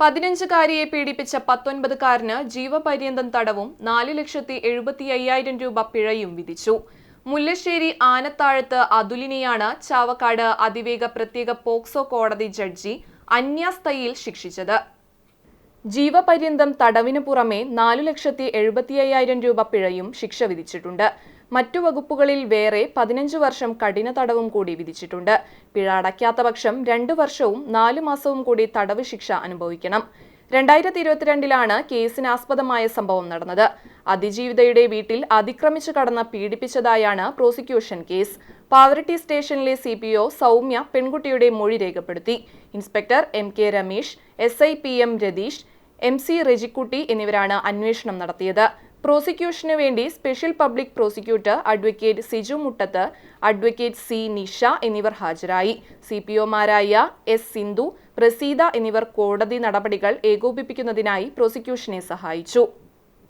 പതിനഞ്ചുകാരിയെ പീഡിപ്പിച്ച പത്തൊൻപതുകാരന് ജീവപര്യന്തം തടവും നാല് ലക്ഷത്തി എഴുപത്തി അയ്യായിരം രൂപ പിഴയും വിധിച്ചു. മുല്ലശ്ശേരി ആനത്താഴത്ത് അതുലിനെയാണ് ചാവക്കാട് അതിവേഗ പ്രത്യേക പോക്സോ കോടതി ജഡ്ജി അന്യാസ്തയിൽ ശിക്ഷിച്ചത്. ജീവപര്യന്തം തടവിനു പുറമെ നാലു ലക്ഷത്തി എഴുപത്തി അയ്യായിരം രൂപ പിഴയും ശിക്ഷ വിധിച്ചിട്ടുണ്ട്. മറ്റു വകുപ്പുകളിൽ വേറെ പതിനഞ്ച് വർഷം കഠിന തടവും കൂടി വിധിച്ചിട്ടുണ്ട്. പിഴ അടയ്ക്കാത്ത പക്ഷം രണ്ടു വർഷവും നാലു മാസവും കൂടി തടവ് ശിക്ഷ അനുഭവിക്കണം. രണ്ടായിരത്തി ഇരുപത്തിരണ്ടിലാണ് കേസിനാസ്പദമായ സംഭവം നടന്നത്. അതിജീവിതയുടെ വീട്ടിൽ അതിക്രമിച്ചു കടന്ന് പീഡിപ്പിച്ചതായാണ് പ്രോസിക്യൂഷൻ കേസ്. പാവറട്ടി സ്റ്റേഷനിലെ സി പി ഒ സൗമ്യ പെൺകുട്ടിയുടെ മൊഴി രേഖപ്പെടുത്തി. Inspector M K Ramesh S I P M Ratheesh M C Rejikutty എന്നിവരാണ് അന്വേഷണം നടത്തിയത്. പ്രോസിക്യൂഷനു വേണ്ടി special public prosecutor advocate Siju Muttath advocate C Nisha എന്നിവർ ഹാജരായി. സി പി ഒമാരായ എസ് സിന്ധു പ്രസീത എന്നിവർ കോടതി നടപടികൾ ഏകോപിപ്പിക്കുന്നതിനായി പ്രോസിക്യൂഷനെ സഹായിച്ചു.